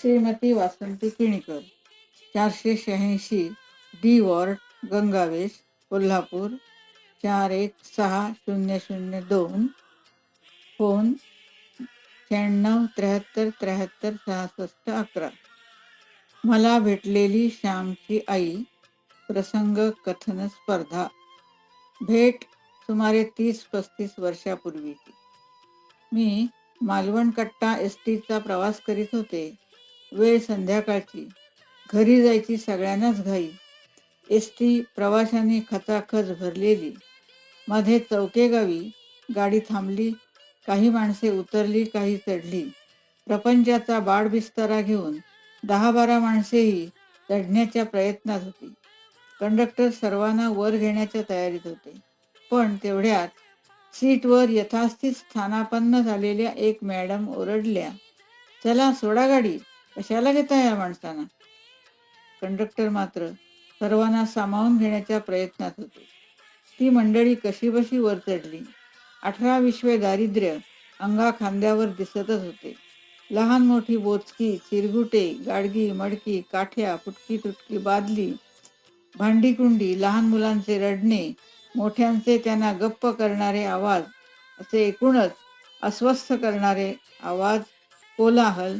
श्रीमती वासंती किणीकर चारशे शहाऐंशी D ward Gangavesh Kolhapur चार एक सहा शून्य शून्य दोन फोन शहाण्णव त्र्याहत्तर त्र्याहत्तर सहासष्ट अकरा. मला भेटलेली श्यामची आई प्रसंग कथन स्पर्धा. भेट सुमारे तीस पस्तीस वर्षापूर्वीची. मी मालवण कट्टा एस टीचा प्रवास करीत होते. वेळ संध्याकाळची. घरी जायची सगळ्यांनाच घाई. एस टी प्रवाशांनी खचाखच भरलेली. मध्ये चौकेगावी गाडी थांबली. काही माणसे उतरली काही चढली. प्रपंचाचा बाडबिस्तारा घेऊन दहा बारा माणसेही चढण्याच्या प्रयत्नात होती. कंडक्टर सर्वांना वर घेण्याच्या तयारीत होते. पण तेवढ्यात सीटवर यथास्थित स्थानापन्न झालेल्या एक मॅडम ओरडल्या चला सोडा गाडी. कशाला घेता या माणसांना? कंडक्टर मात्र सर्वांना सामावून घेण्याच्या प्रयत्नात होते. ती मंडळी कशीबशी वर चढली. अठरा विश्वे दारिद्र्य अंगा खांद्यावर दिसतच होते. लहान मोठी बोचकी चिरगुटे गाडगी मडकी काठ्या फुटकी तुटकी बादली भांडीकुंडी लहान मुलांचे रडणे मोठ्यांचे त्यांना गप्प करणारे आवाज असे एकूणच अस्वस्थ करणारे आवाज कोलाहल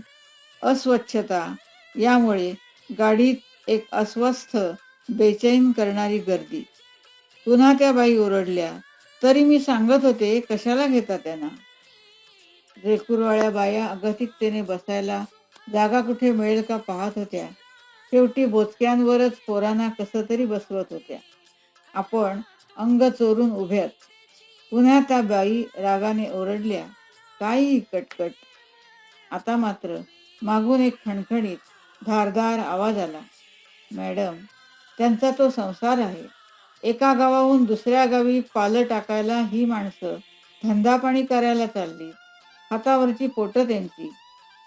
अस्वच्छता. यामुळे गाडीत एक अस्वस्थ बेचैन करणारी गर्दी. पुन्हा त्या बाई ओरडल्या तरी मी सांगत होते कशाला घेता त्यांना? रेकुरवाळ्या बाया अगतिकतेने बसायला जागा कुठे मिळेल का पाहत होत्या. शेवटी बोचक्यांवरच पोरांना कसं तरी बसवत होत्या. आपण अंग चोरून उभ्यात. पुन्हा त्या बाई रागाने ओरडल्या काही कटकट. आता मात्र मागून एक खणखणीत धारदार आवाज आला. मॅडम त्यांचा तो संसार आहे. एका गावाहून दुसऱ्या गावी पालं टाकायला ही माणसं धंदा पाणी करायला चालली. हातावरची पोटं त्यांची.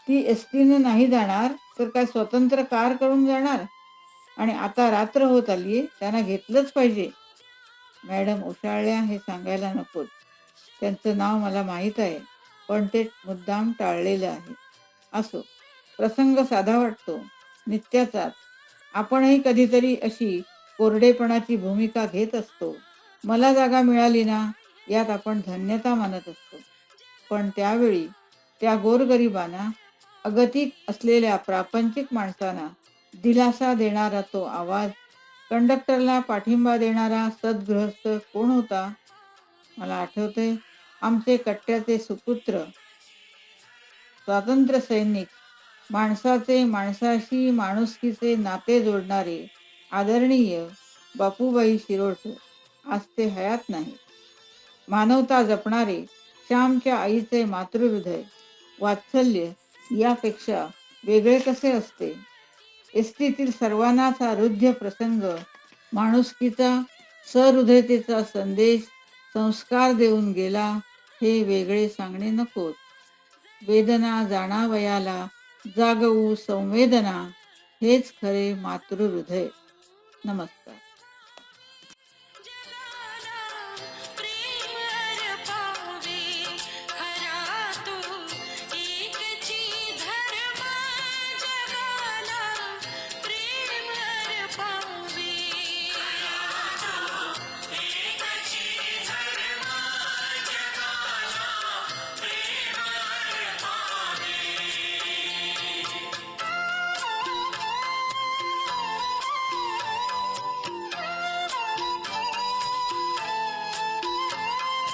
ती एस टीनं नाही जाणार तर काय स्वतंत्र कार करून जाणार? आणि आता रात्र होत आली त्यांना घेतलंच पाहिजे. मॅडम उशाळल्या हे सांगायला नकोत. त्यांचं नाव मला माहीत आहे पण ते मुद्दाम टाळलेलं आहे. असो. प्रसंग साधा वाटतो नित्याचाच. आपणही कधीतरी अशी कोरडेपणाची भूमिका घेत असतो. मला जागा मिळाली ना यात आपण धन्यता मानत असतो. पण त्यावेळी त्या गोरगरिबांना अगतिक असलेल्या प्रापंचिक माणसांना दिलासा देणारा तो आवाज कंडक्टरला पाठिंबा देणारा सद्गृहस्थ कोण होता? मला आठवते आमचे कट्ट्याचे सुपुत्र स्वातंत्र्य सैनिक माणसाचे माणसाशी माणुसकीचे नाते जोडणारे आदरणीय बापूबाई शिरोडकर. आज ते हयात नाही मानवता जपणारे श्यामच्या आईचे मातृहृदय वात्सल्य यापेक्षा वेगळे कसे असते? एस टीतील हृदय प्रसंग माणुसकीचा सहृदयतेचा संदेश संस्कार देऊन गेला हे वेगळे सांगणे नकोत. वेदना जाणावयाला जागवू संवेदना हेच खरे मातृहृदय. नमस्कार.